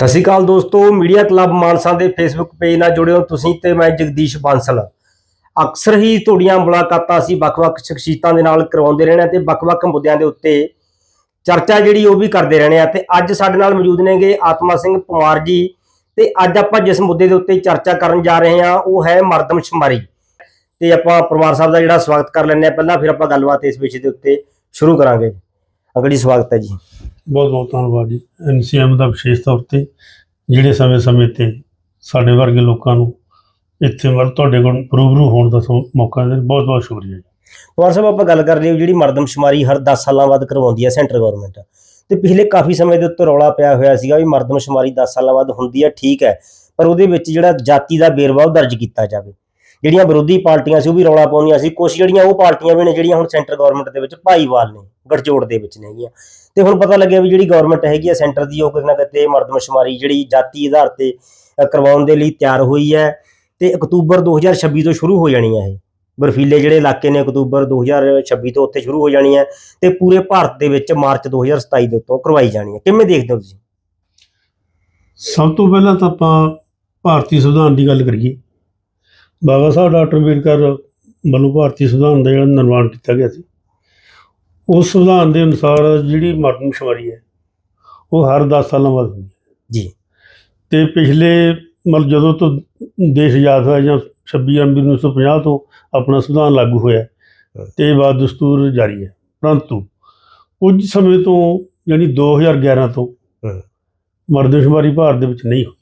ਸਤਿ ਸ਼੍ਰੀ ਅਕਾਲ ਦੋਸਤੋ, media club Mansa ਦੇ ਫੇਸਬੁੱਕ ਪੇਜ ਨਾਲ ਜੁੜੇ ਹੋ ਤੁਸੀਂ ਤੇ ਮੈਂ ਜਗਦੀਸ਼ ਬਾਂਸਲ। ਅਕਸਰ ਹੀ ਤੁਹਾਡੀਆਂ ਮੁਲਾਕਾਤਾਂ ਅਸੀਂ ਵੱਖ-ਵੱਖ ਸ਼ਖਸੀਅਤਾਂ ਦੇ ਨਾਲ ਕਰਵਾਉਂਦੇ ਰਹਿੰਦੇ ਹਾਂ ਤੇ ਵੱਖ-ਵੱਖ ਮੁੱਦਿਆਂ ਦੇ ਉੱਤੇ ਚਰਚਾ ਜਿਹੜੀ ਉਹ ਵੀ ਕਰਦੇ ਰਹਿੰਦੇ ਆ ਤੇ ਅੱਜ ਸਾਡੇ ਨਾਲ ਮੌਜੂਦ ਨੇਗੇ ਆਤਮਾ ਸਿੰਘ ਪਵਾਰ ਜੀ ਤੇ ਅੱਜ ਆਪਾਂ ਜਿਸ ਮੁੱਦੇ ਦੇ ਉੱਤੇ ਚਰਚਾ ਕਰਨ ਜਾ ਰਹੇ ਹਾਂ, ਉਹ ਹੈ ਮਰਦਮਸ਼ੁਮਾਰੀ ਤੇ ਆਪਾਂ ਪਰਿਵਾਰ ਸਾਹਿਬ ਦਾ ਜਿਹੜਾ ਸਵਾਗਤ ਕਰ ਲੈਂਦੇ ਆ ਪਹਿਲਾਂ ਫਿਰ ਆਪਾਂ ਗੱਲਬਾਤ ਇਸ ਵਿਸ਼ੇ ਦੇ ਉੱਤੇ ਸ਼ੁਰੂ ਕਰਾਂਗੇ। ਅੰਕਲ ਸਵਾਗਤ ਹੈ ਜੀ। ਬਹੁਤ ਬਹੁਤ ਧੰਨਵਾਦ ਜੀ। ਐਨਸੀਐਮ ਦਾ ਵਿਸ਼ੇਸ਼ ਤੌਰ ਤੇ ਜਿਹੜੇ ਸਮੇਂ-ਸਮੇਂ ਤੇ ਸਾਡੇ ਵਰਗੇ ਲੋਕਾਂ ਨੂੰ ਇੱਥੇ ਮਰ ਤੁਹਾਡੇ ਕੋਲ ਰੂਬਰੂ ਹੋਣ ਦਾ ਮੌਕਾ ਦੇ ਬਹੁਤ ਬਹੁਤ ਸ਼ੁਕਰੀਆ ਜੀ। ਪਵਾਰ ਸਾਹਿਬ, ਆਪਾਂ ਗੱਲ ਕਰ ਲਈ ਜਿਹੜੀ ਮਰਦਮਸ਼ੁਮਾਰੀ ਹਰ 10 ਸਾਲਾਂ ਬਾਅਦ ਕਰਵਾਉਂਦੀ ਹੈ ਸੈਂਟਰ ਗਵਰਨਮੈਂਟ। ਤੇ ਪਿਛਲੇ ਕਾਫੀ ਸਮੇਂ ਦੇ ਉੱਤੇ ਰੌਲਾ ਪਿਆ ਹੋਇਆ ਸੀਗਾ ਵੀ ਮਰਦਮਸ਼ੁਮਾਰੀ 10 ਸਾਲਾਂ ਬਾਅਦ ਹੁੰਦੀ ਹੈ, ਠੀਕ ਹੈ, ਪਰ ਉਹਦੇ ਵਿੱਚ ਜਿਹੜਾ ਜਾਤੀ ਦਾ ਵੇਰਵਾ ਉਹ ਦਰਜ ਕੀਤਾ ਜਾਵੇ। ਜਿਹੜੀਆਂ ਵਿਰੋਧੀ ਪਾਰਟੀਆਂ ਸੀ ਉਹ ਵੀ ਰੌਲਾ ਪਾਉਂਦੀਆਂ ਸੀ। ਕੁਝ ਜਿਹੜੀਆਂ ਉਹ ਪਾਰਟੀਆਂ ਵੀ ਨੇ ਜਿਹੜੀਆਂ ਹੁਣ ਸੈਂਟਰ ਗਵਰਨਮੈਂਟ ਦੇ ਵਿੱਚ ਭਾਈਵਾਲ ਨੇ, ਗਠਜੋੜ ਦੇ ਵਿੱਚ ਨੇਗੀਆਂ ਤੇ ਹੁਣ ਪਤਾ ਲੱਗਿਆ ਵੀ ਜਿਹੜੀ ਗਵਰਨਮੈਂਟ ਹੈਗੀ ਆ ਸੈਂਟਰ ਦੀ, ਉਹ ਕਿਤੇ ਨਾ ਕਿਤੇ ਮਰਦਮਸ਼ੁਮਾਰੀ ਜਿਹੜੀ ਜਾਤੀ ਆਧਾਰ ਤੇ ਕਰਵਾਉਣ ਦੇ ਲਈ ਤਿਆਰ ਹੋਈ ਹੈ ਤੇ ਅਕਤੂਬਰ 2026 ਤੋਂ ਸ਼ੁਰੂ ਹੋ ਜਾਣੀ ਹੈ ਇਹ। ਬਰਫੀਲੇ ਜਿਹੜੇ ਇਲਾਕੇ ਨੇ ਅਕਤੂਬਰ 2026 ਤੋਂ ਉੱਥੇ ਸ਼ੁਰੂ ਹੋ ਜਾਣੀ ਹੈ ਤੇ ਪੂਰੇ ਭਾਰਤ ਦੇ ਵਿੱਚ ਮਾਰਚ 2027 ਦੇ ਉੱਤੋਂ ਕਰਵਾਈ ਜਾਣੀ ਹੈ। ਕਿਵੇਂ ਦੇਖਦੇ ਹੋ ਤੁਸੀਂ? ਸਭ ਤੋਂ ਪਹਿਲਾਂ ਤਾਂ ਆਪਾਂ ਭਾਰਤੀ ਸੰਵਿਧਾਨ ਦੀ ਗੱਲ ਕਰੀਏ। ਬਾਬਾ ਸਾਹਿਬ ਡਾਕਟਰ ਅੰਬੇਡਕਰ ਵੱਲੋਂ ਭਾਰਤੀ ਸੰਵਿਧਾਨ ਦਾ ਜਿਹੜਾ ਨਿਰਮਾਣ ਕੀਤਾ ਗਿਆ ਸੀ। ਉਸ ਸੰਵਿਧਾਨ ਦੇ ਅਨੁਸਾਰ ਜਿਹੜੀ ਮਰਦਮਸ਼ੁਮਾਰੀ ਹੈ ਉਹ ਹਰ 10 ਸਾਲਾਂ ਬਾਅਦ ਹੁੰਦੀ ਹੈ। ਜੀ। ਤੇ ਪਿਛਲੇ ਮਤਲਬ ਜਦੋਂ ਤੋਂ ਦੇਸ਼ ਆਜ਼ਾਦ ਹੋਇਆ ਜਾਂ 26 ਜਨਵਰੀ 1950 ਤੋਂ ਆਪਣਾ ਸੰਵਿਧਾਨ ਲਾਗੂ ਹੋਇਆ ਤੇ ਬਾਅਦ ਦਸਤੂਰ ਜਾਰੀ ਹੈ। ਪਰੰਤੂ ਕੁਝ ਸਮੇਂ ਤੋਂ ਯਾਨੀ 2011 ਤੋਂ। ਮਰਦਮਸ਼ੁਮਾਰੀ ਭਾਰਤ ਦੇ ਵਿੱਚ ਨਹੀਂ ਹੋਈ।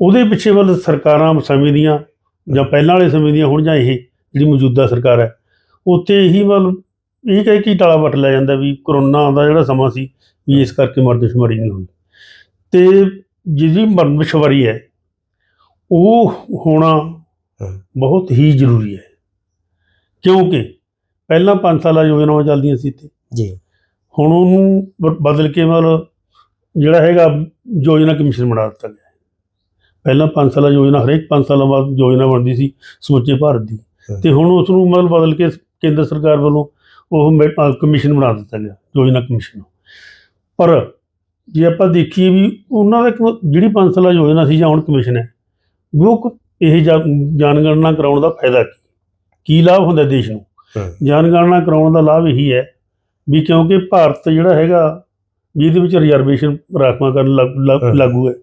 ਉਹਦੇ ਪਿੱਛੇ ਵੱਲ ਸਰਕਾਰਾਂ ਸਮੇਂ ਦੀਆਂ ਜਾਂ ਪਹਿਲਾਂ ਵਾਲੇ ਸਮੇਂ ਦੀਆਂ ਹੁਣ ਜਾਂ ਇਹ ਜਿਹੜੀ ਮੌਜੂਦਾ ਸਰਕਾਰ ਹੈ ਉੱਥੇ ਇਹੀ ਮਤਲਬ ਇਹ ਕਹਿ ਕੇ ਟਾਲਾ ਵੱਟ ਲਿਆ ਜਾਂਦਾ ਵੀ ਕਰੋਨਾ ਦਾ ਜਿਹੜਾ ਸਮਾਂ ਸੀ ਵੀ ਇਸ ਕਰਕੇ ਮਰਦਮਸ਼ੁਮਾਰੀ ਨਹੀਂ ਹੋਈ ਤੇ ਜਿਹਦੀ ਮਰਦਮਸ਼ੁਮਾਰੀ ਹੈ ਉਹ ਹੋਣਾ। ਬਹੁਤ ਹੀ ਜ਼ਰੂਰੀ ਹੈ। ਕਿਉਂਕਿ ਪਹਿਲਾਂ 5 ਸਾਲਾ ਯੋਜਨਾਵਾਂ ਚੱਲਦੀਆਂ ਸੀ ਇੱਥੇ। ਜੀ। ਹੁਣ ਉਹਨੂੰ ਬਦਲ ਕੇ ਮਤਲਬ ਜਿਹੜਾ ਹੈਗਾ ਯੋਜਨਾ ਕਮਿਸ਼ਨ ਬਣਾ ਦਿੱਤਾ ਗਿਆ ਪਹਿਲਾਂ 5 ਸਾਲਾ ਯੋਜਨਾ ਹਰੇਕ 5 ਸਾਲਾਂ ਬਾਅਦ ਯੋਜਨਾ ਬਣਦੀ ਸੀ ਸਮੁੱਚੇ ਭਾਰਤ ਦੀ। ਤੇ ਹੁਣ ਉਸ ਨੂੰ ਮਤਲਬ ਬਦਲ ਕੇ ਕੇਂਦਰ ਸਰਕਾਰ ਵੱਲੋਂ ਉਹ ਕਮਿਸ਼ਨ ਬਣਾ ਦਿੱਤਾ ਗਿਆ ਯੋਜਨਾ ਕਮਿਸ਼ਨ ਪਰ ਜੇ ਆਪਾਂ ਦੇਖੀਏ ਵੀ ਉਹਨਾਂ ਦਾ ਜਿਹੜੀ 5 ਸਾਲਾ ਯੋਜਨਾ ਸੀ ਜਾਂ ਹੁਣ ਕਮਿਸ਼ਨ ਹੈ ਉਹ ਇਹ ਜਾ- ਜਨਗਣਨਾ ਕਰਾਉਣ ਦਾ ਫਾਇਦਾ ਕੀ ਕੀ ਲਾਭ ਹੁੰਦਾ ਦੇਸ਼ ਨੂੰ ਹਮ। ਜਨਗਣਨਾ ਕਰਾਉਣ ਦਾ ਲਾਭ ਇਹੀ ਹੈ ਵੀ ਕਿਉਂਕਿ ਭਾਰਤ ਜਿਹੜਾ ਹੈਗਾ ਵੀ ਇਹਦੇ ਵਿੱਚ ਰਿਜ਼ਰਵੇਸ਼ਨ ਰਾਖਵਾਂ ਕਰਨ ਲੱਗ- ਹਾਂ। ਹੈ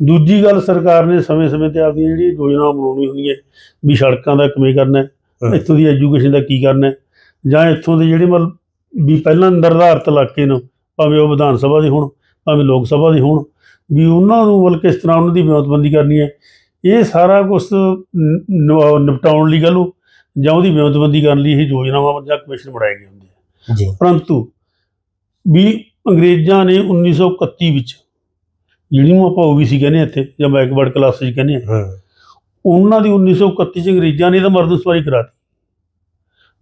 ਦੂਜੀ ਗੱਲ ਸਰਕਾਰ ਨੇ ਸਮੇਂ-ਸਮੇਂ ਤੇ ਆਪਦੀਆਂ ਜਿਹੜੀਆਂ ਯੋਜਨਾਵਾਂ ਬਣਾਉਣੀ ਹੁੰਦੀਆਂ ਵੀ ਸੜਕਾਂ ਦਾ ਕਿਵੇਂ ਕਰਨਾ ਹੈ ਹਾਂ। ਇੱਥੋਂ ਦੀ ਐਜੂਕੇਸ਼ਨ ਦਾ ਕੀ ਕਰਨਾ ਹੈ ਜਾਂ ਇੱਥੋਂ ਦੇ ਜਿਹੜੇ ਮਤਲਬ ਵੀ ਪਹਿਲਾਂ ਨਿਰਧਾਰਤ ਇਲਾਕੇ ਨੂੰ ਭਾਵੇਂ ਉਹ ਵਿਧਾਨ ਸਭਾ ਦੇ ਹੋਣ ਭਾਵੇਂ ਲੋਕ ਸਭਾ ਦੇ ਹੋਣ ਵੀ ਉਹਨਾਂ ਨੂੰ ਮਤਲਬ ਕਿਸ ਤਰ੍ਹਾਂ ਉਹਨਾਂ ਦੀ ਵਿਉਂਤਬੰਦੀ ਕਰਨੀ ਹੈ ਇਹ ਸਾਰਾ ਕੁਝ ਨਿਪਟਾਉਣ ਲਈ ਗੱਲ ਜਾਂ ਉਹਦੀ ਵਿਉਂਤਬੰਦੀ ਕਰਨ ਲਈ ਇਹ ਯੋਜਨਾਵਾਂ ਜਾਂ ਕਮਿਸ਼ਨ ਬਣਾਏ ਗਏ ਹੁੰਦੇ ਆ। ਜੀ। ਪਰੰਤੂ ਵੀ ਅੰਗਰੇਜ਼ਾਂ ਨੇ 1931 ਵਿੱਚ ਜਿਹੜੀ ਨੂੰ ਆਪਾਂ ਓਬੀਸੀ ਕਹਿੰਦੇ ਇੱਥੇ ਜਾਂ ਬੈਕਵਰਡ ਕਲਾਸਿਸ ਕਹਿੰਦੇ ਆ ਹਾਂ। ਉਹਨਾਂ ਦੀ 1931 ਚ ਅੰਗਰੇਜ਼ਾਂ ਨੇ ਤਾਂ ਮਰਦਮਸ਼ੁਮਾਰੀ ਕਰਾਤੀ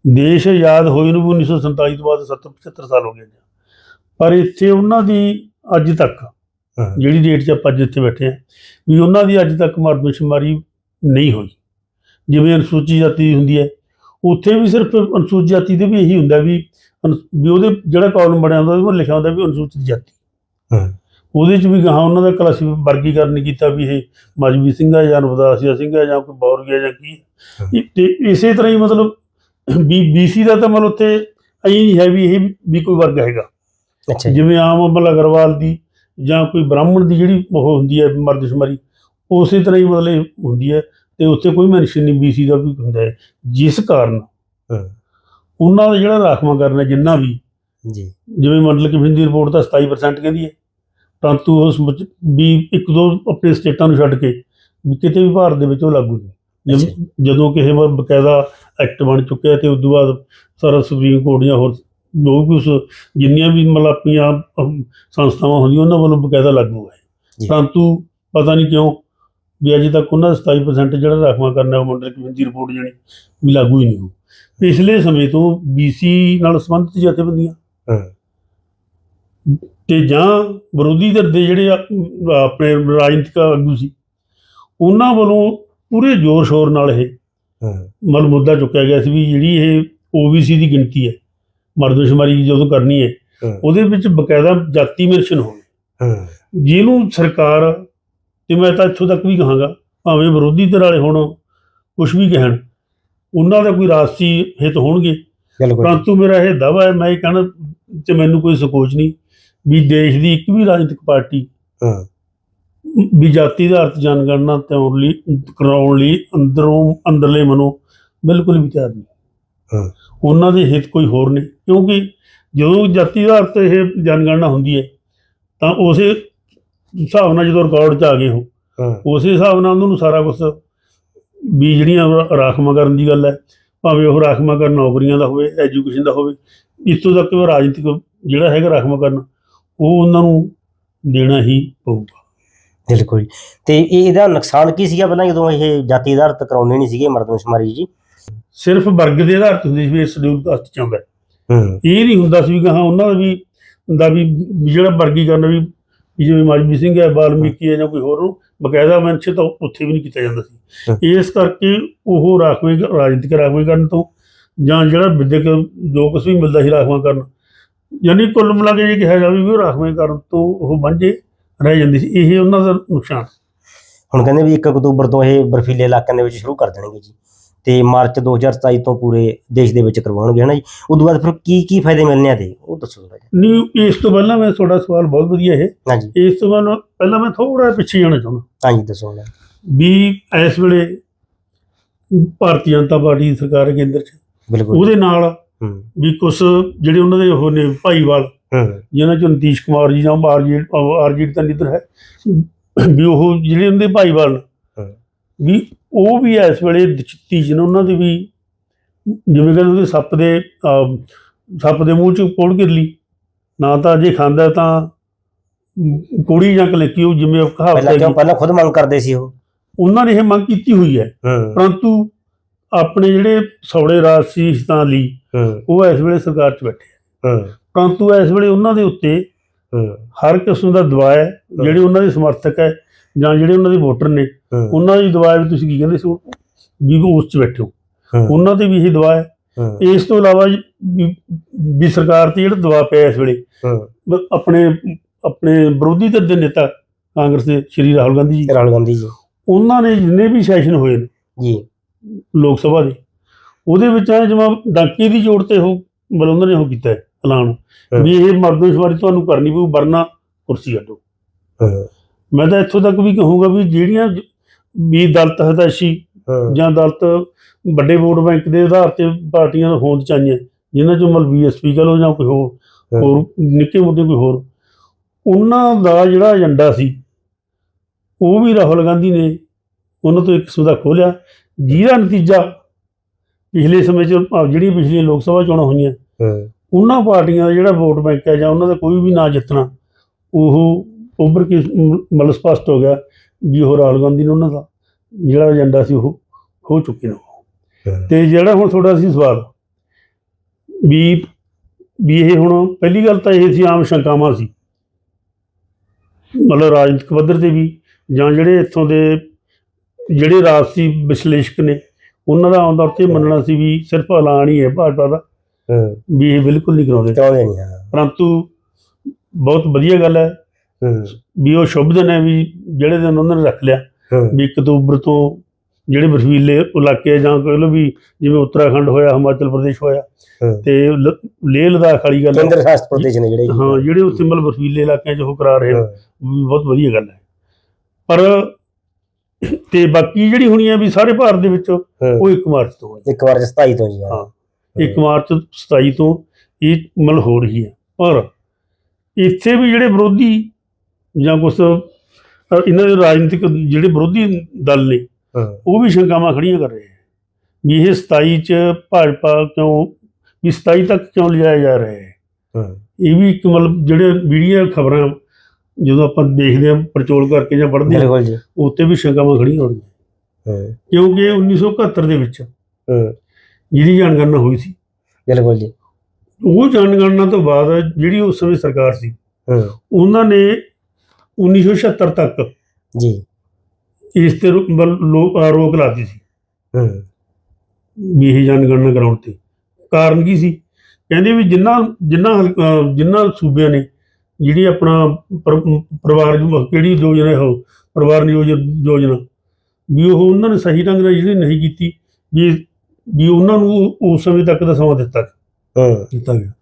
ਦੇਸ਼ ਆਜ਼ਾਦ ਹੋਏ ਨੂੰ ਵੀ 1947 ਤੋਂ ਬਾਅਦ 70 75 ਸਾਲ ਹੋ ਗਏ ਨੇ। ਪਰ ਇੱਥੇ ਉਹਨਾਂ ਦੀ ਅੱਜ ਤੱਕ। ਜਿਹੜੀ ਡੇਟ 'ਚ ਆਪਾਂ ਅੱਜ ਇੱਥੇ ਬੈਠੇ ਆ ਵੀ ਉਹਨਾਂ ਦੀ ਅੱਜ ਤੱਕ ਮਰਦਮਸ਼ੁਮਾਰੀ ਨਹੀਂ ਹੋਈ ਜਿਵੇਂ ਅਨੁਸੂਚਿਤ ਜਾਤੀ ਹੁੰਦੀ ਹੈ ਉੱਥੇ ਵੀ ਸਿਰਫ ਅਨੁਸੂਚਿਤ ਜਾਤੀ ਦੇ ਵੀ ਇਹੀ ਹੁੰਦਾ ਵੀ ਵੀ ਉਹਦੇ ਜਿਹੜਾ ਕਾਲਮ ਬਣਿਆ ਹੁੰਦਾ ਉਹਦੇ ਵਿੱਚ ਲਿਖਿਆ ਹੁੰਦਾ ਵੀ ਅਨੁਸੂਚਿਤ ਜਾਤੀ ਹਾਂ। ਉਹਦੇ 'ਚ ਵੀ ਗਾਹਾਂ ਉਹਨਾਂ ਦਾ ਕਲਾਸੀ ਵਰਗੀਕਰਨ ਕੀਤਾ ਵੀ ਇਹ ਮਜਬੀ ਸਿੰਘ ਜਾਂ ਨਵਦਾਸੀਆ ਸਿੰਘ ਹੈ ਜਾਂ ਕੋਈ ਬੌਰਗਿਆ ਜਾਂ ਕੀ ਤੇ ਇਸੇ ਤਰ੍ਹਾਂ ਹੀ ਮਤਲਬ ਵੀ ਬੀਸੀ ਦਾ ਤਾਂ ਮਤਲਬ ਉੱਥੇ ਐਂ ਨਹੀਂ ਹੈ ਵੀ ਇਹ ਵੀ ਕੋਈ ਵਰਗ ਹੈਗਾ। ਅੱਛਾ ਜੀ। ਜਿਵੇਂ ਆਮ ਅਮਲ ਅਗਰਵਾਲ ਦੀ ਜਾਂ ਕੋਈ ਬ੍ਰਾਹਮਣ ਦੀ ਜਿਹੜੀ ਉਹ ਹੁੰਦੀ ਹੈ ਮਰਦਸ਼ੁਮਾਰੀ ਉਸੇ ਤਰ੍ਹਾਂ ਹੀ ਮਤਲਬ ਇਹ ਹੁੰਦੀ ਹੈ ਤੇ ਉੱਥੇ ਕੋਈ ਮੈਂਸ਼ਨ ਨਹੀਂ ਬੀਸੀ ਦਾ ਵੀ ਹੁੰਦਾ ਹੈ। ਜਿਸ ਕਾਰਨ ਹਾਂ। ਉਹਨਾਂ ਦਾ ਜਿਹੜਾ ਰਾਖਵਾਂ ਕਰਨਾ ਜਿੰਨਾ ਵੀ ਜੀ। ਜਿਵੇਂ ਮੰਡਲ ਕਮਿਸ਼ਨ ਦੀ ਰਿਪੋਰਟ ਤਾਂ 27% ਕਹਿੰਦੀ ਹੈ ਪਰੰਤੂ ਉਸ ਵਿੱਚ ਵੀ ਇੱਕ ਦੋ ਆਪਣੇ ਸਟੇਟਾਂ ਨੂੰ ਛੱਡ ਕੇ ਵੀ ਕਿਤੇ ਵੀ ਭਾਰਤ ਦੇ ਵਿੱਚ ਉਹ ਲਾਗੂ ਨਹੀਂ। ਜਦ- ਕਿਸੇ ਵਾਰ ਬਕਾਇਦਾ ਐਕਟ ਬਣ ਚੁੱਕਿਆ ਤੇ ਉਸ ਤੋਂ ਬਾਅਦ ਸਾਰਾ ਸੁਪਰੀਮ ਕੋਰਟ ਜਾਂ ਹੋਰ ਜੋ ਵੀ ਉਸ ਜਿੰਨੀਆਂ ਵੀ ਮਤਲਬ ਆਪਣੀਆਂ ਅਮ, ਸੰਸਥਾਵਾਂ ਹੁੰਦੀਆਂ ਉਹਨਾਂ ਵੱਲੋਂ ਬਕਾਇਦਾ ਲਾਗੂ ਹੈ ਜੀ। ਪਰੰਤੂ ਪਤਾ ਨਹੀਂ ਕਿਉਂ ਵੀ ਅਜੇ ਤੱਕ ਉਹਨਾਂ ਦਾ 27% ਜਿਹੜਾ ਰਾਖਵਾਂ ਕਰਨਾ ਉਹ ਮੰਡਲ ਕਮਿਸ਼ਨ ਦੀ ਰਿਪੋਰਟ ਜਿਹੜੀ ਵੀ ਲਾਗੂ ਹੀ ਨਹੀਂ ਹੋ ਪਿਛਲੇ ਸਮੇਂ ਤੋਂ ਬੀਸੀ ਨਾਲ ਸੰਬੰਧਿਤ ਜਥੇਬੰਦੀਆਂ ਹਾਂ। ਤੇ ਜਾਂ ਵਿਰੋਧੀ ਧਿਰ ਦੇ ਜਿਹੜੇ ਆ- ਆਪਣੇ ਰਾਜਨੀਤਿਕ ਆਗੂ ਸੀ ਉਹਨਾਂ ਵੱਲੋਂ ਪੂਰੇ ਜ਼ੋਰ ਸ਼ੋਰ ਨਾਲ ਇਹ ਮਤਲਬ ਮੁੱਦਾ ਚੁੱਕਿਆ ਗਿਆ ਸੀ ਵੀ ਜਿਹੜੀ ਇਹ ਓਬੀਸੀ ਦੀ ਗਿਣਤੀ ਹੈ ਮਰਦਮਸ਼ੁਮਾਰੀ ਜਦੋਂ ਕਰਨੀ ਹੈ। ਉਹਦੇ ਵਿੱਚ ਬਕਾਇਦਾ ਜਾਤੀ ਮੈਂਸ਼ਨ ਹੋਵੇ। ਜਿਹਨੂੰ ਸਰਕਾਰ ਤੇ ਮੈਂ ਤਾਂ ਇੱਥੋਂ ਤੱਕ ਵੀ ਕਹਾਂਗਾ ਭਾਵੇਂ ਵਿਰੋਧੀ ਧਿਰ ਵਾਲੇ ਹੁਣ ਕੁਝ ਵੀ ਕਹਿਣ ਉਹਨਾਂ ਦਾ ਕੋਈ ਰਾਜਸੀ ਹਿੱਤ ਹੋਣਗੇ। ਪਰੰਤੂ ਮੇਰਾ ਇਹ ਦਾਵਾ ਹੈ ਮੈਂ ਇਹ ਕਹਿਣਾ ਤੇ ਮੈਨੂੰ ਕੋਈ ਸੰਕੋਚ ਨਹੀਂ ਵੀ ਦੇਸ਼ ਦੀ ਇੱਕ ਵੀ ਰਾਜਨੀਤਿਕ ਪਾਰਟੀ ਹੂੰ। ਵੀ ਜਾਤੀ ਆਧਾਰਿਤ ਜਨਗਣਨਾ ਤਿਉਣ ਲਈ ਕਰਾਉਣ ਲਈ ਅੰਦਰੋਂ ਅੰਦਰਲੇ ਮਨੋਂ ਬਿਲਕੁਲ ਵੀ ਤਿਆਰ ਨਹੀਂ। ਹੂੰ। ਉਹਨਾਂ ਦੇ ਹਿੱਤ ਕੋਈ ਹੋਰ ਨੇ ਕਿਉਂਕਿ ਜਦੋਂ ਜਾਤੀ ਆਧਾਰਿਤ ਇਹ ਜਨਗਣਨਾ ਹੁੰਦੀ ਹੈ ਤਾਂ ਉਸੇ ਹਿਸਾਬ ਨਾਲ ਜਦੋਂ ਰਿਕਾਰਡ 'ਚ ਆ ਗਏ ਹੂੰ। ਉਸੇ ਹਿਸਾਬ ਨਾਲ ਉਹਨਾਂ ਨੂੰ ਸਾਰਾ ਕੁਝ ਵੀ ਜਿਹੜੀਆਂ ਰਾ- ਰਾਖਵਾਂ ਕਰਨ ਦੀ ਗੱਲ ਹੈ ਭਾਵੇਂ ਉਹ ਰਾਖਵਾਂ ਕਰਨ ਨੌਕਰੀਆਂ ਦਾ ਹੋਵੇ ਐਜੂਕੇਸ਼ਨ ਦਾ ਹੋਵੇ ਇਸ ਤੋਂ ਤੱਕ ਉਹ ਰਾਜਨੀਤਿਕ ਜਿਹੜਾ ਹੈਗਾ ਰਾਖਵਾਂ ਕਰਨ ਉਹ ਉਹਨਾਂ ਨੂੰ ਦੇਣਾ ਹੀ ਪਊਗਾ। ਬਿਲਕੁਲ ਤੇ ਇਹ ਇਹਦਾ ਨੁਕਸਾਨ ਕੀ ਸੀਗਾ ਪਹਿਲਾਂ ਜਦੋਂ ਇਹ ਜਾਤੀ ਆਧਾਰਿਤ ਕਰਾਉਂਦੇ ਨਹੀਂ ਸੀਗੇ ਮਰਦਮਸ਼ੁਮਾਰੀ ਜੀ? ਸਿਰਫ ਵਰਗ ਦੇ ਆਧਾਰ ਤੇ ਹੁੰਦੀ ਸੀ ਵੀ ਇਹ ਸ਼ਡਿਊਲ ਕਾਸਟ ਚ ਆਉਂਦਾ ਹੈ। ਇਹ ਨਹੀਂ ਹੁੰਦਾ ਸੀ ਵੀ ਹਾਂ ਉਹਨਾਂ ਦਾ ਵੀ ਦਾ ਵੀ ਜਿਹੜਾ ਵਰਗੀਕਰਨ ਵੀ ਜਿਵੇਂ ਮਜਬੀ ਸਿੰਘ ਹੈ ਵਾਲਮੀਕੀ ਹੈ ਜਾਂ ਕੋਈ ਹੋਰ ਨੂੰ ਬਕਾਇਦਾ ਮੈਂਸ਼ਨ ਤਾਂ ਉੱਥੇ ਵੀ ਨਹੀਂ ਕੀਤਾ ਜਾਂਦਾ ਸੀ। ਇਸ ਕਰਕੇ ਉਹ ਰਾਖਵੇਂ ਰਾਜਨੀਤਿਕ ਰਾਖਵੇਂ ਕਰਨ ਤੋਂ ਜਾਂ ਜਿਹੜਾ ਵਿਦਿਅਕ ਜੋ ਕੁਛ ਵੀ ਮਿਲਦਾ ਸੀ ਰਾਖਵਾਂ ਕਰਨ ਯਾਨੀ ਕੁੱਲ ਮਿਲਾ ਕੇ ਜੇ ਕਿਹਾ ਜਾਵੇ ਵੀ ਉਹ ਰਾਖਵੇਂ ਕਰਨ ਤੋਂ ਉਹ ਵਾਂਝੇ ਰਹਿ ਜਾਂਦੇ ਸੀ ਇਹ ਉਹਨਾਂ ਦਾ ਨੁਕਸਾਨ। ਹੁਣ ਕਹਿੰਦੇ ਵੀ 1 ਅਕਤੂਬਰ ਤੋਂ ਇਹ ਬਰਫੀਲੇ ਇਲਾਕਿਆਂ ਦੇ ਵਿੱਚ ਸ਼ੁਰੂ ਕਰ ਦੇਣਗੇ ਜੀ। ਤੇ ਮਾਰਚ 2027 ਤੋਂ ਪੂਰੇ ਦੇਸ਼ ਦੇ ਵਿੱਚ ਕਰਵਾਉਣਗੇ ਹਨਾ ਜੀ? ਉਦੋਂ ਬਾਅਦ ਫਿਰ ਕੀ ਕੀ ਫਾਇਦੇ ਮਿਲਣੇ ਆ ਤੇ? ਉਹ ਦੱਸੋ ਜਿਹਾ। ਨਹੀਂ ਇਸ ਤੋਂ ਪਹਿਲਾਂ ਮੈਂ ਤੁਹਾਡਾ ਸਵਾਲ ਬਹੁਤ ਵਧੀਆ ਇਹ। ਹਾਂਜੀ। ਇਸ ਤੋਂ ਬਾਅਦ ਪਹਿਲਾਂ ਮੈਂ ਥੋੜਾ ਪਿੱਛੇ ਜਾਣਾ ਚਾਹੁੰਦਾ। ਹਾਂਜੀ ਦੱਸੋ ਹੁਣ। ਵੀ ਇਸ ਵੇਲੇ ਭਾਰਤੀ ਜਨਤਾ ਪਾਰਟੀ ਸਰਕਾਰ ਹੈ ਕੇਂਦਰ 'ਚ। ਬਿਲਕੁਲ ਉਹਦੇ ਨਾਲ ਹੂੰ। ਵੀ ਕੁਝ ਜਿਹੜੇ ਉਹਨਾਂ ਦੇ ਉਹ ਨੇ ਭਾਈਵਾਲ ਹੂੰ। ਜਿਨ੍ਹਾਂ ਚੋਂ ਨਤੀਸ਼ ਕੁਮਾਰ ਜੀ ਜਾਂ ਆਰਜੀਟ ਆਰਜੀਟ ਤਾਂ ਲੀਡਰ ਹੈ। ਵੀ ਉਹ ਜਿਹੜੇ ਉਹਨਾਂ ਦੇ ਭਾਈਵਾਲ। ਵੀ ਉਹ ਵੀ ਇਸ ਵੇਲੇ ਦਿਚਤੀ ਜਨ ਉਹਨਾਂ ਦੇ ਵੀ ਜਿਵੇਂ ਕਹਿੰਦੇ ਉਹਦੇ ਸੱਪ ਦੇ ਸੱਪ ਦੇ ਮੂੰਹ 'ਚ ਕੋੜ ਗਿਰਲੀ ਨਾ ਤਾਂ ਜੇ ਖਾਂਦਾ ਤਾਂ ਕੋੜੀ ਜਾਂ ਕਲੇਕੀ ਉਹ ਜਿਵੇਂ ਉਹ ਕਹਾਵਤ ਪਹਿਲਾਂ ਹੈ ਕਿਉਂ ਪਹਿਲਾਂ ਖੁਦ ਮੰਗ ਕਰਦੇ ਸੀ ਉਹ? ਉਹਨਾਂ ਨੇ ਇਹ ਮੰਗ ਕੀਤੀ ਹੋਈ ਹੈ। ਪਰੰਤੂ ਆਪਣੇ ਜਿਹੜੇ ਸੌੜੇ ਰਾਜਸੀ ਹਿੱਤਾਂ ਲਈ ਉਹ ਇਸ ਵੇਲੇ ਸਰਕਾਰ 'ਚ ਬੈਠੇ। ਪਰੰਤੂ ਇਸ ਵੇਲੇ ਉਹਨਾਂ ਦੇ ਉੱਤੇ ਹਰ ਕਿਸਮ ਦਾ ਦਬਾਅ ਹੈ ਜਿਹੜੇ ਉਹਨਾਂ ਦੇ ਸਮਰਥਕ ਹੈ ਜਾਂ ਜਿਹੜੇ ਉਹਨਾਂ ਦੇ ਵੋਟਰ ਨੇ ਉਹਨਾਂ ਦੀ ਦਬਾਅ ਵੀ ਤੁਸੀਂ ਕੀ ਕਹਿੰਦੇ ਸੀ ਵੀ ਉਹ ਉਸ 'ਚ ਬੈਠੇ ਉਹਨਾਂ ਤੇ ਵੀ ਇਹ ਦਬਾਅ ਹੈ। ਇਸ ਤੋਂ ਇਲਾਵਾ ਵੀ- ਸਰਕਾਰ ਤੇ ਜਿਹੜਾ ਦਬਾਅ ਪਿਆ ਇਸ ਵੇਲੇ ਆਪਣੇ ਆਪਣੇ ਵਿਰੋਧੀ ਧਿਰ ਦੇ ਨੇਤਾ ਕਾਂਗਰਸ ਦੇ ਸ਼੍ਰੀ ਰਾਹੁਲ ਗਾਂਧੀ ਜੀ। ਰਾਹੁਲ ਗਾਂਧੀ ਜੀ। ਉਹਨਾਂ ਨੇ ਜਿੰਨੇ ਵੀ ਸੈਸ਼ਨ ਹੋਏ ਨੇ ਜੀ। ਲੋਕ ਸਭਾ ਦੇ ਉਹਦੇ ਵਿੱਚ ਜਿਵੇਂ ਡਾਕੀ ਦੀ ਜੋੜ ਤੇ ਉਹ ਮਤਲਬ ਉਹਨਾਂ ਨੇ ਉਹ ਕੀਤਾ ਹੈ। ਐਲਾਨ। ਵੀ ਇਹ ਮਰਦਮਸ਼ੁਮਾਰੀ ਤੁਹਾਨੂੰ ਕਰਨੀ ਪਊ ਵਰਨਾ ਕੁਰਸੀ ਅੱਡੋ ਮੈਂ ਤਾਂ ਇੱਥੋਂ ਤੱਕ ਵੀ ਕਹੂੰਗਾ ਵੀ ਜਿਹੜੀਆਂ ਵੀ ਦਲਤ ਹਤਾਸ਼ੀ ਹੂੰ। ਜਾਂ ਦਲਤ ਵੱਡੇ ਵੋਟ ਬੈਂਕ ਦੇ ਆਧਾਰ ਤੇ ਪਾਰਟੀਆਂ ਹੋਂਦ ਚ ਆਈਆਂ ਜਿਨ੍ਹਾਂ ਚੋਂ ਮਤਲਬ ਬੀਐਸਪੀ ਕਹ ਜਾਂ ਕੋਈ ਹੋਰ। ਹੋਰ ਨਿੱਕੇ ਮੋਟੇ ਕੋਈ ਹੋਰ ਉਹਨਾਂ ਦਾ ਜਿਹੜਾ ਏਜੰਡਾ ਸੀ ਉਹ ਵੀ ਰਾਹੁਲ ਗਾਂਧੀ ਨੇ ਉਹਨਾਂ ਤੋਂ ਇੱਕ ਕਿਸਮ ਦਾ ਖੋਲਿਆ ਜਿਹਦਾ ਨਤੀਜਾ ਪਿਛਲੇ ਸਮੇਂ 'ਚ ਜਿਹੜੀਆਂ ਪਿਛਲੀਆਂ ਲੋਕ ਸਭਾ ਚੋਣਾਂ ਹੋਈਆਂ ਉਹਨਾਂ ਪਾਰਟੀਆਂ ਦਾ ਜਿਹੜਾ ਵੋਟ ਬੈਂਕ ਹੈ ਜਾਂ ਉਹਨਾਂ ਦਾ ਕੋਈ ਵੀ ਨਾ ਜਿੱਤਣਾ ਉਹ ਉੱਭਰ ਕੇ ਮਤਲਬ ਸਪਸ਼ਟ ਹੋ ਗਿਆ ਵੀ ਉਹ ਰਾਹੁਲ ਗਾਂਧੀ ਨੇ ਉਹਨਾਂ ਦਾ ਜਿਹੜਾ ਏਜੰਡਾ ਸੀ ਉਹ ਖੋ ਚੁੱਕੇ ਨੇ। ਹੂੰ। ਤੇ ਜਿਹੜਾ ਹੁਣ ਤੁਹਾਡਾ ਸੀ ਸਵਾਲ ਵੀ ਵੀ ਇਹ ਹੁਣ ਪਹਿਲੀ ਗੱਲ ਤਾਂ ਇਹ ਸੀ ਆਮ ਸ਼ੰਕਾਵਾਂ ਸੀ। ਮਤਲਬ ਰਾਜਨੀਤਿਕ ਪੱਧਰ ਤੇ ਵੀ ਜਾਂ ਜਿਹੜੇ ਇੱਥੋਂ ਦੇ ਜਿਹੜੇ ਰਾਜਸੀ ਵਿਸ਼ਲੇਸ਼ਕ ਨੇ ਉਹਨਾਂ ਦਾ ਆਮ ਤੌਰ ਤੇ ਮੰਨਣਾ ਸੀ ਵੀ ਸਿਰਫ ਐਲਾਨ ਹੀ ਹੈ ਭਾਜਪਾ ਦਾ। ਹੂੰ ਵੀ ਇਹ ਬਿਲਕੁਲ ਨਹੀਂ ਕਰਾਉਂਦੇ। ਚਾਹੁੰਦੇ ਨਹੀਂ ਹਾਂ ਪਰੰਤੂ ਬਹੁਤ ਵਧੀਆ ਗੱਲ ਹੈ। ਵੀ ਉਹ ਸ਼ੁਭ ਦਿਨ ਹੈ ਵੀ ਜਿਹੜੇ ਦਿਨ ਉਹਨਾਂ ਨੇ ਰੱਖ ਲਿਆ। ਵੀ 1 ਅਕਤੂਬਰ ਤੋਂ ਜਿਹੜੇ ਬਰਫੀਲੇ ਇਲਾਕੇ ਆ ਜਾਂ ਕਹਿ ਲਓ ਵੀ ਜਿਵੇਂ ਉੱਤਰਾਖੰਡ ਹੋਇਆ ਹਿਮਾਚਲ ਪ੍ਰਦੇਸ਼ ਹੋਇਆ। ਤੇ ਲ- ਲੇਹ ਲਦਾਖ ਵਾਲੀ ਗੱਲ ਹੈ। ਕੇਂਦਰ ਸ਼ਾਸਤ ਪ੍ਰਦੇਸ਼ ਨੇ ਜਿਹੜੇ ਹਾਂ ਜਿਹੜੇ ਉੱਥੇ ਮਤਲਬ ਬਰਫੀਲੇ ਇਲਾਕਿਆਂ 'ਚ ਉਹ ਕਰਾ ਰਹੇ ਬਹੁਤ ਵਧੀਆ ਗੱਲ ਹੈ। ਪਰ ਤੇ ਬਾਕੀ ਜਿਹੜੀ ਹੋਣੀ ਹੈ ਵੀ ਸਾਰੇ ਭਾਰਤ ਦੇ ਵਿੱਚ ਉਹ 1 ਮਾਰਚ ਤੋਂ ਹੋਣੀ ਇੱਕ ਵਾਰ 27 ਤੋਂ ਜੀ ਹਾਂ। 1 ਮਾਰਚ 27 ਤੋਂ ਇਹ ਮਤਲਬ ਹੋ ਰਹੀ ਹੈ। ਪਰ ਇੱਥੇ ਵੀ ਜਿਹੜੇ ਵਿਰੋਧੀ ਜਾਂ ਕੁਝ ਇਹਨਾਂ ਦੇ ਰਾਜਨੀਤਿਕ ਜਿਹੜੇ ਵਿਰੋਧੀ ਦਲ ਨੇ ਉਹ ਵੀ ਸ਼ੰਕਾਵਾਂ ਖੜੀਆਂ ਕਰ ਰਹੇ ਹੈ। ਵੀ ਇਹ 27 ਚ ਭਾਜਪਾ ਕਿਉਂ ਵੀ 27 ਤੱਕ ਕਿਉਂ ਲਿਜਾਇਆ ਜਾ ਰਿਹਾ ਹੈ? ਇਹ ਵੀ ਇੱਕ ਮਤਲਬ ਜਿਹੜੇ ਮੀਡੀਆ ਖਬਰਾਂ ਜਦੋਂ ਆਪਾਂ ਦੇਖਦੇ ਹਾਂ ਪਰਚੋਲ ਕਰਕੇ ਜਾਂ ਪੜ੍ਹਦੇ ਹਾਂ ਉੱਤੇ ਵੀ ਸ਼ੰਕਾਵਾਂ ਖੜੀਆਂ ਹੋ ਰਹੀਆਂ। ਕਿਉਂਕਿ 1971 ਦੇ ਵਿੱਚ ਜਿਹੜੀ ਜਨਗਣਨਾ ਹੋਈ ਸੀ। ਬਿਲਕੁਲ ਜੀ। ਉਹ ਜਨਗਣਨਾ ਤੋਂ ਬਾਅਦ ਜਿਹੜੀ ਉਸ ਸਮੇਂ ਸਰਕਾਰ ਸੀ ਉਹਨਾਂ ਨੇ 1976 ਤੱਕ ਜੀ। ਇਸ ਤੇ ਰੋਕ ਲਾਤੀ ਸੀ। ਹੂੰ। ਵੀ ਇਹ ਜਨਗਣਨਾ ਕਰਾਉਣ ਤੇ। ਕਾਰਨ ਕੀ ਸੀ? ਕਹਿੰਦੇ ਵੀ ਜਿੰਨਾ ਜਿੰਨਾ ਜਿੰਨਾ ਸੂਬਿਆਂ ਨੇ ਜਿਹੜੀ ਆਪਣਾ ਪਰ- ਪਰਿਵਾਰ ਕਿਹੜੀ ਯੋਜਨਾ ਹੈ ਪਰਿਵਾਰ ਨਿਯੋਜਨ ਯੋਜਨਾ ਵੀ ਉਹ ਉਹਨਾਂ ਨੇ ਸਹੀ ਢੰਗ ਨਾਲ ਜਿਹੜੀ ਨਹੀਂ ਕੀਤੀ ਵੀ ਵੀ ਉਹਨਾਂ ਨੂੰ ਉਸ ਸਮੇਂ ਤੱਕ ਦਾ ਸਮਾਂ ਦਿੱਤਾ ਹੂੰ। ਦਿੱਤਾ ਗਿਆ।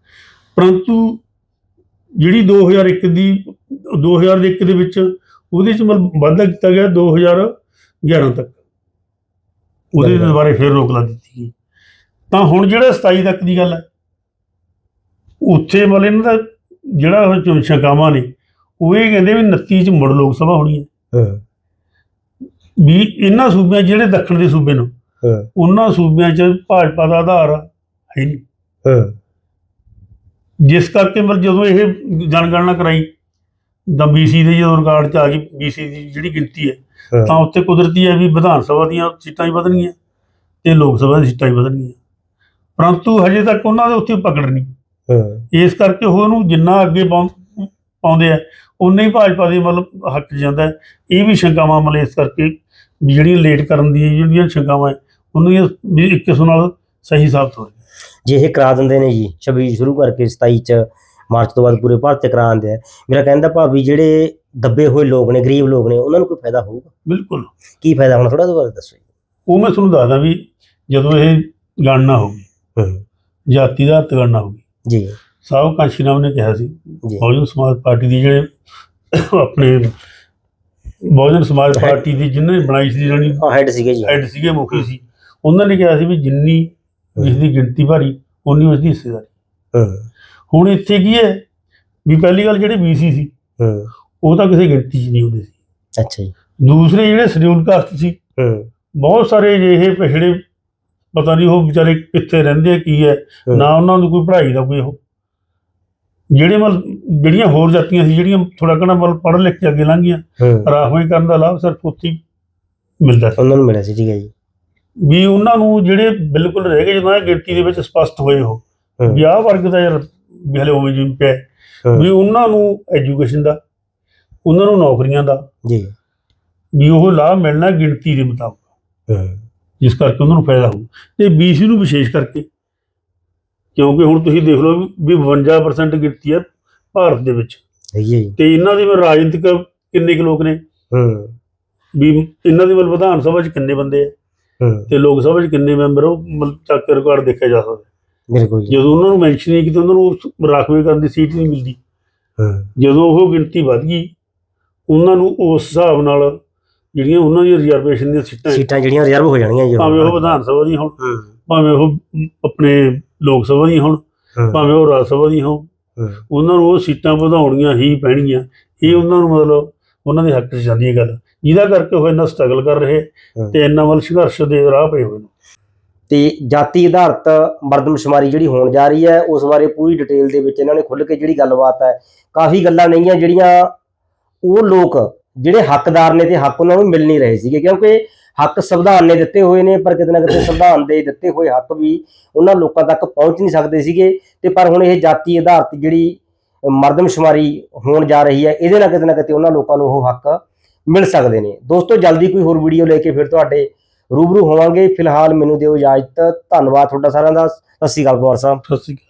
ਪਰੰਤੂ ਜਿਹੜੀ 2001 ਦੀ 2001 ਦੇ ਵਿੱਚ ਉਹਦੇ ਚ ਮਤਲਬ ਵਾਧਾ ਕੀਤਾ ਗਿਆ 2011 ਤੱਕ। ਉਹਦੇ। ਦੁਬਾਰੇ ਫਿਰ ਰੋਕ ਲਾ ਦਿੱਤੀ ਗਈ। ਤਾਂ ਹੁਣ ਜਿਹੜਾ 27 ਤੱਕ ਦੀ ਗੱਲ ਹੈ ਉੱਥੇ ਮਤਲਬ ਇਹਨਾਂ ਦਾ ਜਿਹੜਾ ਉਹ ਸ਼ੰਕਾਵਾਂ ਨੇ ਉਹ ਇਹ ਕਹਿੰਦੇ ਵੀ 29 ਚ ਮੁੜ ਲੋਕ ਸਭਾ ਹੋਣੀ ਹੈ। ਹੂੰ। ਵੀ ਇਹਨਾਂ ਸੂਬਿਆਂ ਜਿਹੜੇ ਦੱਖਣ ਦੇ ਸੂਬੇ ਨੇ ਉਹਨਾਂ ਸੂਬਿਆਂ 'ਚ ਭਾਜਪਾ ਦਾ ਆਧਾਰ ਹੈ ਨਹੀਂ। ਹੂੰ। ਜਿਸ ਕਰਕੇ ਮਤਲਬ ਜਦੋਂ ਇਹ ਜਨਗਣਨਾ ਕਰਾਈ ਤਾਂ ਬੀਸੀ ਦੇ ਜਦੋਂ ਰਿਕਾਰਡ 'ਚ ਆ ਗਈ ਬੀਸੀ ਦੀ ਜਿਹੜੀ ਗਿਣਤੀ ਹੈ। ਤਾਂ ਉੱਥੇ ਕੁਦਰਤੀ ਹੈ ਵੀ ਵਿਧਾਨ ਸਭਾ ਦੀਆਂ ਸੀਟਾਂ ਹੀ ਵਧਣਗੀਆਂ ਤੇ ਲੋਕ ਸਭਾ ਦੀਆਂ ਸੀਟਾਂ ਹੀ ਵਧਣਗੀਆਂ। ਪਰੰਤੂ ਹਜੇ ਤੱਕ ਉਹਨਾਂ ਦੇ ਉੱਥੇ ਪਕੜ ਨਹੀਂ। ਹੂੰ। ਇਸ ਕਰਕੇ ਉਹ ਉਹਨੂੰ ਜਿੰਨਾ ਅੱਗੇ ਪਾਉਂ- ਪਾਉਂਦੇ ਆ ਉਨਾ ਹੀ ਭਾਜਪਾ ਦੇ ਮਤਲਬ ਹੱਕ ਜਾਂਦਾ। ਇਹ ਵੀ ਸ਼ੰਕਾਵਾਂ ਮਤਲਬ ਇਸ ਕਰਕੇ ਵੀ ਜਿਹੜੀਆਂ ਲੇਟ ਕਰਨ ਦੀਆਂ ਜਿਹੜੀਆਂ ਸ਼ੰਕਾਵਾਂ ਹੈ ਉਹਨਾਂ ਵੀ ਇੱਕ ਕਿਸਮ ਨਾਲ ਸਹੀ ਸਾਬਤ ਹੋ ਰਹੀਆਂ ਜੇ ਇਹ ਕਰਾ ਦਿੰਦੇ ਨੇ ਜੀ 26 ਸ਼ੁਰੂ ਕਰਕੇ 27 ਚ ਮਾਰਚ ਤੋਂ ਬਾਅਦ ਪੂਰੇ ਭਾਰਤ ਚ ਕਰਾ ਦਿੰਦੇ ਆ। ਮੇਰਾ ਕਹਿੰਦਾ ਭਾਵੇਂ ਜਿਹੜੇ ਦੱਬੇ ਹੋਏ ਲੋਕ ਨੇ ਗਰੀਬ ਲੋਕ ਨੇ ਉਹਨਾਂ ਨੂੰ ਕੋਈ ਫਾਇਦਾ ਹੋਊਗਾ? ਬਿਲਕੁਲ। ਕੀ ਫਾਇਦਾ ਹੁਣ ਥੋੜਾ ਦੁਬਾਰਾ ਦੱਸੋ ਜੀ। ਉਹ ਮੈਂ ਤੁਹਾਨੂੰ ਦੱਸਦਾ ਵੀ ਜਦੋਂ ਇਹ ਗਣਨਾ ਹੋਊਗੀ ਜਾਤੀ ਦਾ ਗਣਨਾ ਹੋਊਗੀ ਜੀ। ਸਾਹਬ ਕਾਂਸ਼ੀਰਾਮ ਨੇ ਕਿਹਾ ਸੀ ਜੀ। ਬਹੁਜਨ ਸਮਾਜ ਪਾਰਟੀ ਦੀ ਜਿਹੜੇ ਆਪਣੇ ਬਹੁਜਨ ਸਮਾਜ ਪਾਰਟੀ ਦੀ ਜਿਹਨੇ ਬਣਾਈ ਸੀ ਜਿਹੜੀ ਹਾਂ ਹੈਡ ਸੀਗੇ ਜੀ। ਹੈਡ ਸੀਗੇ ਮੁਖੀ ਸੀ ਉਹਨਾਂ ਨੇ ਕਿਹਾ ਸੀ ਵੀ ਜਿੰਨੀ ਜਿਸ ਦੀ ਗਿਣਤੀ ਭਾਰੀ ਉਨੀ ਉਸ ਦੀ ਹਿੱਸੇਦਾਰੀ। ਹੂੰ। ਹੁਣ ਇੱਥੇ ਕੀ ਹੈ ਵੀ ਪਹਿਲੀ ਗੱਲ ਜਿਹੜੇ ਬੀਸੀ ਸੀ ਹੂੰ। ਉਹ ਤਾਂ ਕਿਸੇ ਗਿਣਤੀ 'ਚ ਨਹੀਂ ਹੁੰਦੇ ਸੀ। ਅੱਛਾ ਜੀ। ਦੂਸਰੇ ਜਿਹੜੇ ਸ਼ਡਿਊਲ ਕਾਸਟ ਸੀ ਹੂੰ। ਬਹੁਤ ਸਾਰੇ ਅਜਿਹੇ ਪਿਛੜੇ ਪਤਾ ਨਹੀਂ ਉਹ ਵਿਚਾਰੇ ਕਿੱਥੇ ਰਹਿੰਦੇ ਆ ਕੀ ਹੈ। ਨਾ ਉਹਨਾਂ ਨੂੰ ਕੋਈ ਪੜ੍ਹਾਈ ਦਾ ਕੋਈ ਉਹ। ਜਿਹੜੇ ਮਤਲਬ ਜਿਹੜੀਆਂ ਹੋਰ ਜਾਤੀਆਂ ਸੀ ਜਿਹੜੀਆਂ ਥੋੜਾ ਘਣਾ ਮਤਲਬ ਪੜ੍ਹ ਲਿਖ ਕੇ ਅੱਗੇ ਲੰਘੀਆਂ ਰਾਖਵਾਈ ਕਰਨ ਦਾ ਲਾਭ ਸਿਰਫ ਉੱਥੇ ਮਿਲਦਾ ਸੀ। ਉਹਨਾਂ ਨੂੰ ਮਿਲਿਆ ਸੀ ਠੀਕ ਹੈ ਜੀ। ਵੀ ਉਹਨਾਂ ਨੂੰ ਜਿਹੜੇ ਬਿਲਕੁਲ ਰਹਿ ਗਏ ਜਦੋਂ ਇਹ ਗਿਣਤੀ ਦੇ ਵਿੱਚ ਸਪਸ਼ਟ ਹੋਏ ਉਹ ਹੂੰ। ਵੀ ਆਹ ਵਰਗ ਦਾ ਯਾਰ ਵੀ ਹਲੇ ਉਵੇਂ ਜਿਵੇਂ ਪਿਆ। ਵੀ ਉਹਨਾਂ ਨੂੰ ਐਜੂਕੇਸ਼ਨ ਦਾ ਉਹਨਾਂ ਨੂੰ ਨੌਕਰੀਆਂ ਦਾ ਜੀ। ਵੀ ਉਹ ਲਾਭ ਮਿਲਣਾ ਗਿਣਤੀ ਦੇ ਮੁਤਾਬਕ। ਜਿਸ ਕਰਕੇ ਉਹਨਾਂ ਨੂੰ ਫਾਇਦਾ ਹੋਊ। ਤੇ ਬੀਸੀ ਨੂੰ ਵਿਸ਼ੇਸ਼ ਕਰਕੇ ਕਿਉਂਕਿ ਹੁਣ ਤੁਸੀਂ ਦੇਖ ਲਓ ਵੀ 52% ਗਿਣਤੀ ਹੈ ਭਾਰਤ ਦੇ ਵਿੱਚ। ਹੈਗੀ ਹੈ ਜੀ। ਤੇ ਇਹਨਾਂ ਦੇ ਵਿੱਚ ਰਾਜਨੀਤਿਕ ਕਿੰਨੇ ਕੁ ਲੋਕ ਨੇ? ਹੂੰ। ਵੀ ਇਹਨਾਂ ਦੇ ਵੱਲ ਵਿਧਾਨ ਸਭਾ 'ਚ ਕਿੰਨੇ ਬੰਦੇ ਆ? ਤੇ ਲੋਕ ਸਭਾ 'ਚ ਕਿੰਨੇ ਮੈਂਬਰ ਉਹ ਮਤਲਬ ਚੱਕ ਕੇ ਰਿਕਾਰਡ ਦੇਖਿਆ ਜਾ ਸਕਦਾ। ਬਿਲਕੁਲ ਜਦੋਂ ਉਹਨਾਂ ਨੂੰ ਮੈਂਸ਼ਨ ਨਹੀਂ ਕੀਤਾ ਉਹਨਾਂ ਨੂੰ ਰਾਖਵੇਂ ਕਰਨ ਦੀ ਸੀਟ ਨਹੀਂ ਮਿਲਦੀ। ਜਦੋਂ ਉਹ ਗਿਣਤੀ ਵੱਧ ਗਈ ਉਹਨਾਂ ਨੂੰ ਉਸ ਹਿਸਾਬ ਨਾਲ ਜਿਹੜੀਆਂ ਉਹਨਾਂ ਦੀ ਰਿਜ਼ਰਵੇਸ਼ਨ ਦੀਆਂ ਸੀਟਾਂ ਸੀਟਾਂ ਜਿਹੜੀਆਂ ਰਿਜ਼ਰਵ ਹੋ ਜਾਣਗੀਆਂ ਜੀ ਭਾਵੇਂ ਉਹ ਵਿਧਾਨ ਸਭਾ ਦੀਆਂ ਹੋਣ ਭਾਵੇਂ ਉਹ ਆਪਣੇ ਲੋਕ ਸਭਾ ਦੀਆਂ ਹੋਣ ਭਾਵੇਂ ਉਹ ਰਾਜ ਸਭਾ ਦੀਆਂ ਹੋਣ ਉਹਨਾਂ ਨੂੰ ਉਹ ਸੀਟਾਂ ਵਧਾਉਣੀਆਂ ਹੀ ਪੈਣਗੀਆਂ ਇਹ ਉਹਨਾਂ ਨੂੰ ਮਤਲਬ ਉਹਨਾਂ ਦੇ ਹੱਕ 'ਚ ਜਾਂਦੀ ਹੈ ਗੱਲ। ਜਿਹਦਾ ਕਰਕੇ ਉਹ ਇੰਨਾ ਸਟਰਗਲ ਕਰ ਰਹੇ। ਤੇ ਇੰਨਾ ਵੱਲ ਸੰਘਰਸ਼ ਦੇ ਰਾਹ ਪਏ ਹੋਏ ਨੇ ਤੇ ਜਾਤੀ ਆਧਾਰਿਤ ਮਰਦਮਸ਼ੁਮਾਰੀ ਜਿਹੜੀ ਹੋਣ ਜਾ ਰਹੀ ਹੈ ਉਸ ਬਾਰੇ ਪੂਰੀ ਡਿਟੇਲ ਦੇ ਵਿੱਚ ਇਹਨਾਂ ਨੇ ਖੁੱਲ੍ਹ ਕੇ ਜਿਹੜੀ ਗੱਲਬਾਤ ਹੈ ਕਾਫੀ ਗੱਲਾਂ ਨਹੀਂਆਂ ਜਿਹੜੀਆਂ ਉਹ ਲੋਕ ਜਿਹੜੇ ਹੱਕਦਾਰ ਨੇ ਤੇ ਹੱਕ ਉਹਨਾਂ ਨੂੰ ਮਿਲ ਨਹੀਂ ਰਹੇ ਸੀਗੇ ਕਿਉਂਕਿ ਹੱਕ ਸੰਵਿਧਾਨ ਨੇ ਦਿੱਤੇ ਹੋਏ ਨੇ ਪਰ ਕਿਤੇ ਨਾ ਕਿਤੇ ਸੰਵਿਧਾਨ ਦੇ ਦਿੱਤੇ ਹੋਏ ਹੱਕ ਵੀ ਉਹਨਾਂ ਲੋਕਾਂ ਤੱਕ ਪਹੁੰਚ ਨਹੀਂ ਸਕਦੇ ਸੀਗੇ ਤੇ ਪਰ ਹੁਣ ਇਹ ਜਾਤੀ ਆਧਾਰਿਤ ਜਿਹੜੀ ਮਰਦਮਸ਼ੁਮਾਰੀ ਹੋਣ ਜਾ ਰਹੀ ਹੈ ਇਹਦੇ ਨਾਲ ਕਿਤੇ ਨਾ ਕਿਤੇ ਉਹਨਾਂ ਲੋਕਾਂ ਨੂੰ ਉਹ ਹੱਕ ਮਿਲ ਸਕਦੇ ਨੇ। ਦੋਸਤੋ, ਜਲਦੀ ਕੋਈ ਹੋਰ ਵੀਡੀਓ ਲੈ ਕੇ ਫਿਰ ਤੁਹਾਡੇ ਰੂਬਰੂ ਹੋਵਾਂਗੇ। ਫਿਲਹਾਲ ਮੈਨੂੰ ਦਿਓ ਇਜਾਜ਼ਤ। ਧੰਨਵਾਦ ਤੁਹਾਡਾ ਸਾਰਿਆਂ ਦਾ। ਸਤਿ ਸ਼੍ਰੀ ਅਕਾਲ ਕੁਮਾਰ ਸਾਹਿਬ। ਸਤਿ ਸ਼੍ਰੀ ਅਕਾਲ।